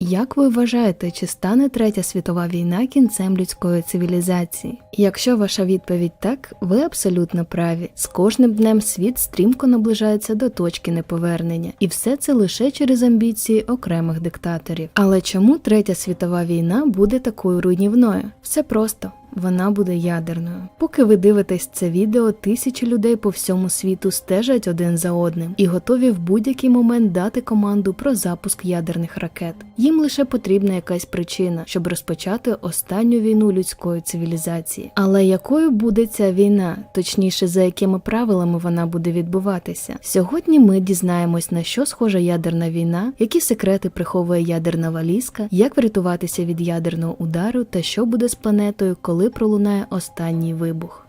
Як ви вважаєте, чи стане третя світова війна кінцем людської цивілізації? Якщо ваша відповідь так, ви абсолютно праві. З кожним днем світ стрімко наближається до точки неповернення, і все це лише через амбіції окремих диктаторів. Але чому третя світова війна буде такою руйнівною? Все просто. Вона буде ядерною. Поки ви дивитесь це відео, тисячі людей по всьому світу стежать один за одним і готові в будь-який момент дати команду про запуск ядерних ракет. Їм лише потрібна якась причина, щоб розпочати останню війну людської цивілізації. Але якою буде ця війна, точніше, за якими правилами вона буде відбуватися? Сьогодні ми дізнаємось, на що схожа ядерна війна, які секрети приховує ядерна валізка, як врятуватися від ядерного удару та що буде з планетою, коли пролунає останній вибух.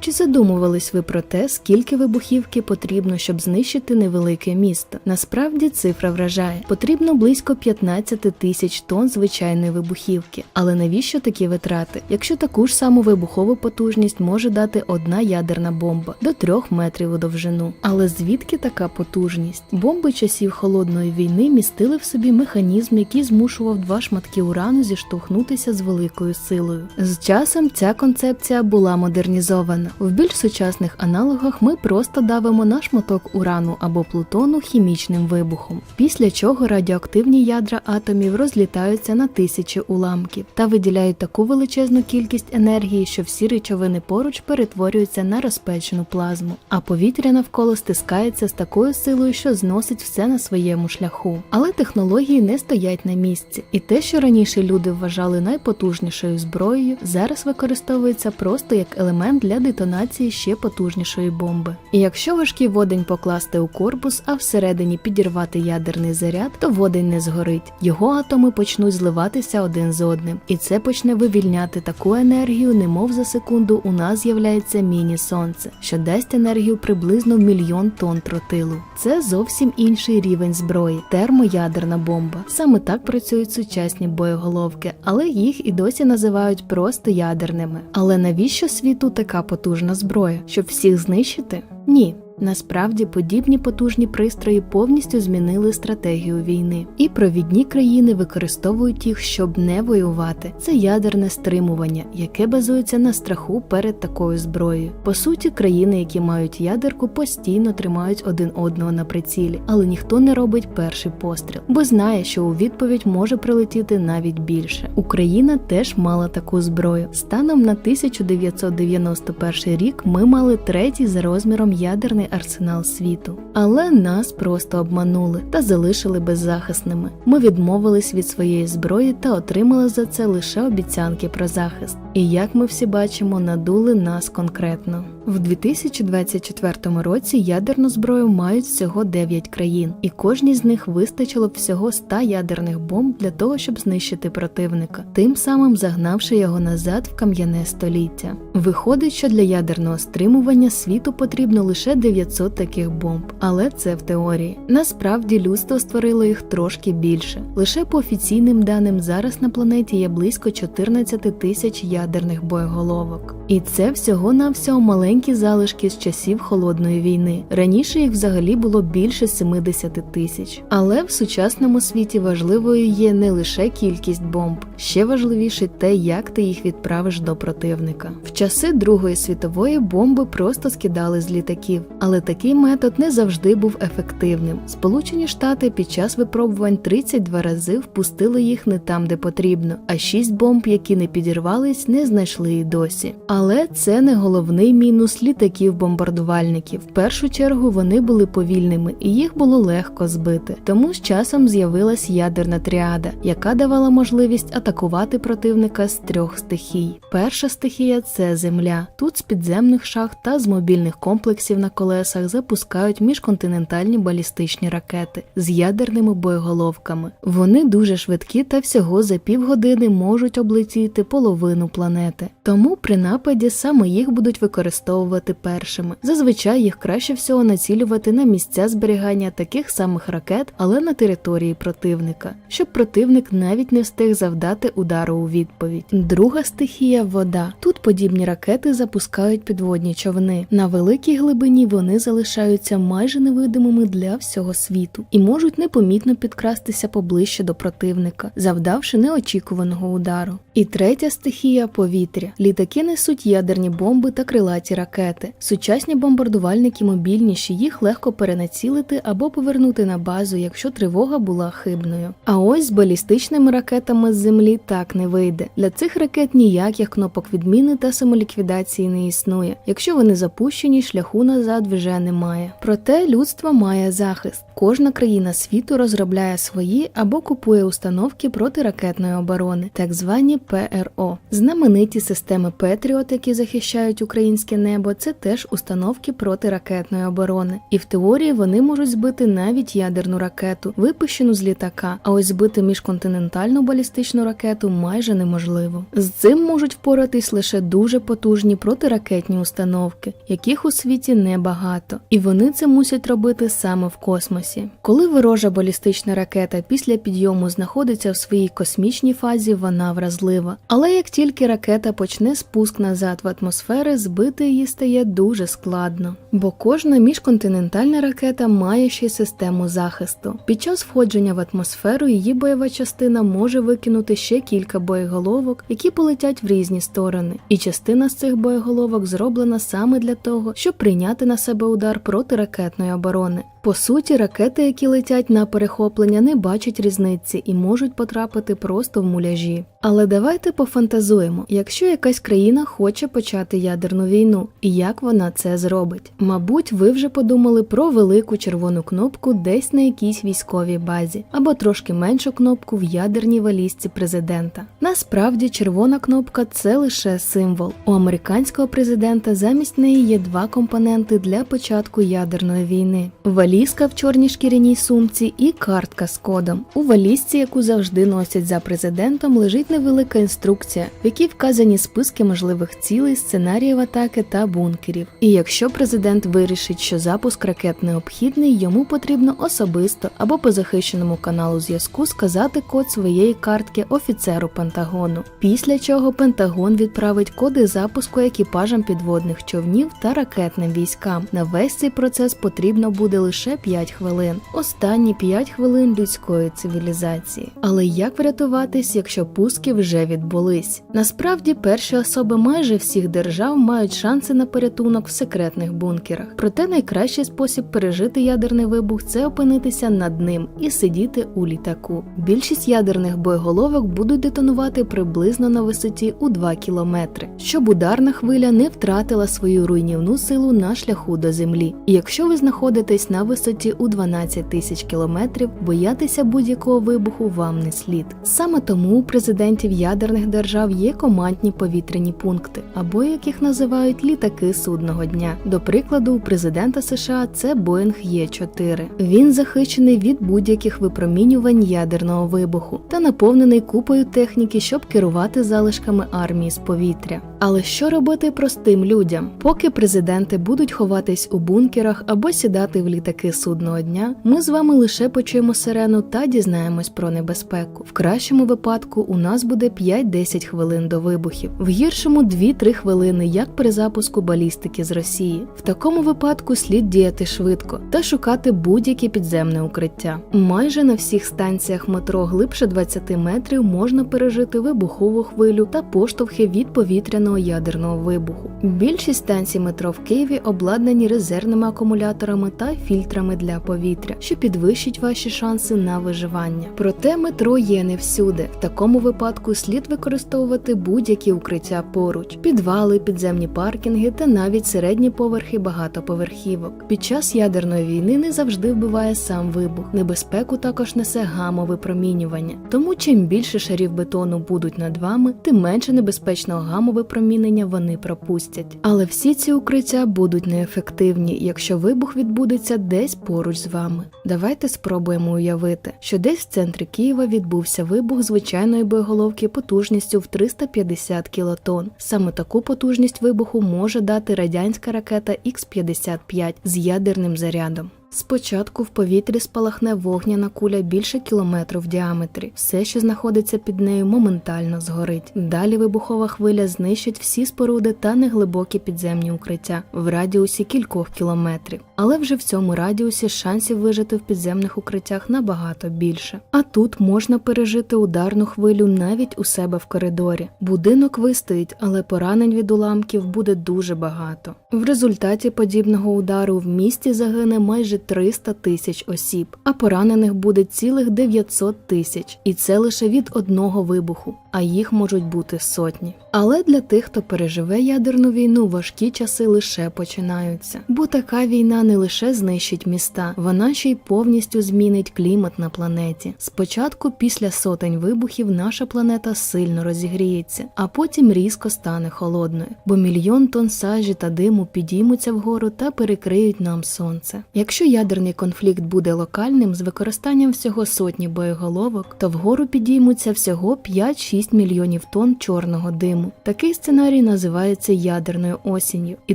Чи задумувались ви про те, скільки вибухівки потрібно, щоб знищити невелике місто? Насправді цифра вражає. Потрібно близько 15 тисяч тонн звичайної вибухівки. Але навіщо такі витрати? Якщо таку ж саму вибухову потужність може дати одна ядерна бомба до 3 метрів у довжину. Але звідки така потужність? Бомби часів холодної війни містили в собі механізм, який змушував два шматки урану зіштовхнутися з великою силою. З часом ця концепція була модернізована. В більш сучасних аналогах ми просто давимо на шматок урану або плутону хімічним вибухом, після чого радіоактивні ядра атомів розлітаються на тисячі уламків та виділяють таку величезну кількість енергії, що всі речовини поруч перетворюються на розпечену плазму, а повітря навколо стискається з такою силою, що зносить все на своєму шляху. Але технології не стоять на місці, і те, що раніше люди вважали найпотужнішою зброєю, зараз використовується просто як елемент для детонації ще потужнішої бомби. І якщо важкий водень покласти у корпус, а всередині підірвати ядерний заряд, то водень не згорить. Його атоми почнуть зливатися один з одним, і це почне вивільняти таку енергію, немов за секунду у нас з'являється міні-сонце, що дасть енергію приблизно мільйон тонн тротилу. Це зовсім інший рівень зброї термоядерна бомба. Саме так працюють сучасні боєголовки, але їх і досі називають просто ядерними. Але навіщо світу така потужна зброя? Щоб всіх знищити? Ні. Насправді подібні потужні пристрої повністю змінили стратегію війни, і провідні країни використовують їх, щоб не воювати. Це ядерне стримування, яке базується на страху перед такою зброєю. По суті, країни, які мають ядерку, постійно тримають один одного на прицілі, але ніхто не робить перший постріл, бо знає, що у відповідь може прилетіти навіть більше. Україна теж мала таку зброю. Станом на 1991 рік ми мали третій за розміром ядерний арсенал світу. Але нас просто обманули та залишили беззахисними. Ми відмовились від своєї зброї та отримали за це лише обіцянки про захист. І як ми всі бачимо, надули нас конкретно. В 2024 році ядерну зброю мають всього 9 країн, і кожній з них вистачило б всього 100 ядерних бомб для того, щоб знищити противника, тим самим загнавши його назад в кам'яне століття. Виходить, що для ядерного стримування світу потрібно лише 900 таких бомб, але це в теорії. Насправді людство створило їх трошки більше. Лише по офіційним даним зараз на планеті є близько 14 тисяч ядерних боєголовок. І це всього навсього маленькі залишки з часів холодної війни. Раніше їх взагалі було більше 70 тисяч. Але в сучасному світі важливою є не лише кількість бомб, ще важливіше те, як ти їх відправиш до противника. В часи Другої світової бомби просто скидали з літаків, але такий метод не завжди був ефективним. Сполучені Штати під час випробувань 32 рази впустили їх не там, де потрібно, а 6 бомб, які не підірвались, не знайшли і досі. Але це не головний мінус літаків-бомбардувальників. В першу чергу вони були повільними і їх було легко збити. Тому з часом з'явилась ядерна тріада, яка давала можливість атакувати противника з трьох стихій. Перша стихія це земля. Тут з підземних шахт та з мобільних комплексів на колесах запускають міжконтинентальні балістичні ракети з ядерними боєголовками. Вони дуже швидкі та всього за півгодини можуть облетіти половину планети. Тому при нападі саме їх будуть використовувати використовувати першими. Зазвичай їх краще всього націлювати на місця зберігання таких самих ракет, але на території противника, щоб противник навіть не встиг завдати удару у відповідь. Друга стихія вода. Тут подібні ракети запускають підводні човни. На великій глибині вони залишаються майже невидимими для всього світу і можуть непомітно підкрастися поближче до противника, завдавши неочікуваного удару. І третя стихія повітря. Літаки несуть ядерні бомби та крилаті ракети. Сучасні бомбардувальники мобільніші, їх легко перенацілити або повернути на базу, якщо тривога була хибною. А ось з балістичними ракетами з землі так не вийде. Для цих ракет ніяких кнопок відміни та самоліквідації не існує. Якщо вони запущені, шляху назад вже немає. Проте людство має захист. Кожна країна світу розробляє свої або купує установки протиракетної оборони, так звані ПРО. Знамениті системи Петріот, які захищають українське небо, це теж установки протиракетної оборони. І в теорії вони можуть збити навіть ядерну ракету, випущену з літака. А ось збити міжконтинентальну балістичну ракету майже неможливо. З цим можуть впоратись лише дуже потужні протиракетні установки, яких у світі небагато, і вони це мусять робити саме в космосі. Коли ворожа балістична ракета після підйому знаходиться в своїй космічній фазі, вона вразлива. Але як тільки ракета почне спуск назад в атмосфери, збити її стає дуже складно, бо кожна міжконтинентальна ракета має ще й систему захисту. Під час входження в атмосферу її бойова частина може викинути ще кілька боєголовок, які полетять в різні сторони, і частина з цих боєголовок зроблена саме для того, щоб прийняти на себе удар протиракетної оборони. По суті, ракети, які летять на перехоплення, не бачать різниці і можуть потрапити просто в муляжі. Але давайте пофантазуємо, якщо якась країна хоче почати ядерну війну, і як вона це зробить. Мабуть, ви вже подумали про велику червону кнопку десь на якійсь військовій базі, або трошки меншу кнопку в ядерній валізці президента. Насправді, червона кнопка це лише символ. У американського президента замість неї є два компоненти для початку ядерної війни. Валізка в чорній шкіряній сумці і картка з кодом. У валізці, яку завжди носять за президентом, лежить невелика інструкція, в якій вказані списки можливих цілей, сценаріїв атаки та бункерів. І якщо президент вирішить, що запуск ракет необхідний, йому потрібно особисто або по захищеному каналу зв'язку сказати код своєї картки офіцеру Пентагону. Після чого Пентагон відправить коди запуску екіпажам підводних човнів та ракетним військам. На весь цей процес потрібно буде лише 5 хвилин. Останні 5 хвилин людської цивілізації. Але як врятуватись, якщо пуски вже відбулись? Насправді, перші особи майже всіх держав мають шанси на порятунок в секретних бункерах. Проте найкращий спосіб пережити ядерний вибух це опинитися над ним і сидіти у літаку. Більшість ядерних боєголовок будуть детонувати приблизно на висоті у 2 кілометри, щоб ударна хвиля не втратила свою руйнівну силу на шляху до землі. І якщо ви знаходитесь на висоті у 12 тисяч кілометрів, боятися будь-якого вибуху вам не слід. Саме тому у президентів ядерних держав є командні повітряні пункти, або як їх називають літаки судного дня. До прикладу, у президента США це Боїнг Є4. Він захищений від будь-яких випромінювань ядерного вибуху та наповнений купою техніки, щоб керувати залишками армії з повітря. Але що робити простим людям? Поки президенти будуть ховатись у бункерах або сідати в літаки судного дня, ми з вами лише почуємо сирену та дізнаємось про небезпеку. В кращому випадку у нас буде 5-10 хвилин до вибухів, в гіршому 2-3 хвилини, як при запуску балістики з Росії. В такому випадку слід діяти швидко та шукати будь-яке підземне укриття. Майже на всіх станціях метро глибше 20 метрів можна пережити вибухову хвилю та поштовхи від повітряного ядерного вибуху. Більшість станцій метро в Києві обладнані резервними акумуляторами та фільтрами для повітря, що підвищить ваші шанси на виживання. Проте метро є не всюди. В такому випадку слід використовувати будь-які укриття поруч: підвали, підземні паркінги та навіть середні поверхи багатоповерхівок. Під час ядерної війни не завжди вбиває сам вибух. Небезпеку також несе гамовипромінювання. Тому чим більше шарів бетону будуть над вами, тим менше небезпечного гамовипромінення вони пропустять. Але всі ці укриття будуть неефективні, якщо вибух відбудеться десь десь поруч з вами. Давайте спробуємо уявити, що десь в центрі Києва відбувся вибух звичайної боєголовки потужністю в 350 кілотон. Саме таку потужність вибуху може дати радянська ракета Х-55 з ядерним зарядом. Спочатку в повітрі спалахне вогняна куля більше кілометру в діаметрі. Все, що знаходиться під нею, моментально згорить. Далі вибухова хвиля знищить всі споруди та неглибокі підземні укриття в радіусі кількох кілометрів. Але вже в цьому радіусі шансів вижити в підземних укриттях набагато більше. А тут можна пережити ударну хвилю навіть у себе в коридорі. Будинок вистоїть, але поранень від уламків буде дуже багато. В результаті подібного удару в місті загине майже 300 тисяч осіб, а поранених буде цілих 900 тисяч, і це лише від одного вибуху, а їх можуть бути сотні. Але для тих, хто переживе ядерну війну, важкі часи лише починаються, бо така війна не лише знищить міста, вона ще й повністю змінить клімат на планеті. Спочатку, після сотень вибухів, наша планета сильно розігріється, а потім різко стане холодною, бо мільйон тонн сажі та диму підіймуться вгору та перекриють нам сонце. Якщо ядерний конфлікт буде локальним з використанням всього сотні боєголовок, то вгору підіймуться всього 5-6 мільйонів тонн чорного диму. Такий сценарій називається ядерною осінню, і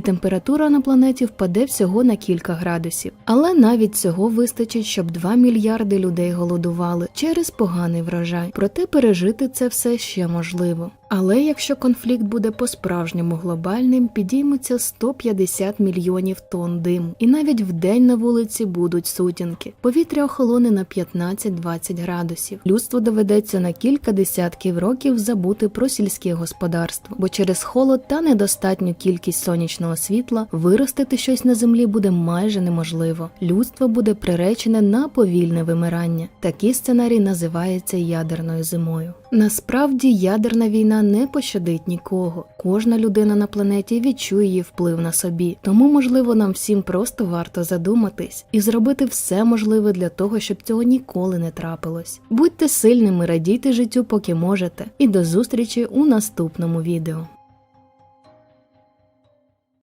температура на планеті впаде всього на кілька градусів. Але навіть цього вистачить, щоб 2 мільярди людей голодували через поганий врожай. Проте пережити це все ще можливо. Але якщо конфлікт буде по-справжньому глобальним, підіймуться 150 мільйонів тонн диму, і навіть вдень на вулиці будуть сутінки. Повітря охолоне на 15-20 градусів. Людству доведеться на кілька десятків років забути про сільське господарство, бо через холод та недостатню кількість сонячного світла виростити щось на землі буде майже неможливо. Людство буде приречене на повільне вимирання. Такий сценарій називається ядерною зимою. Насправді ядерна війна не пощадить нікого. Кожна людина на планеті відчує її вплив на собі. Тому, можливо, нам всім просто варто задуматись і зробити все можливе для того, щоб цього ніколи не трапилось. Будьте сильними, радійте життю, поки можете, і до зустрічі у наступному відео.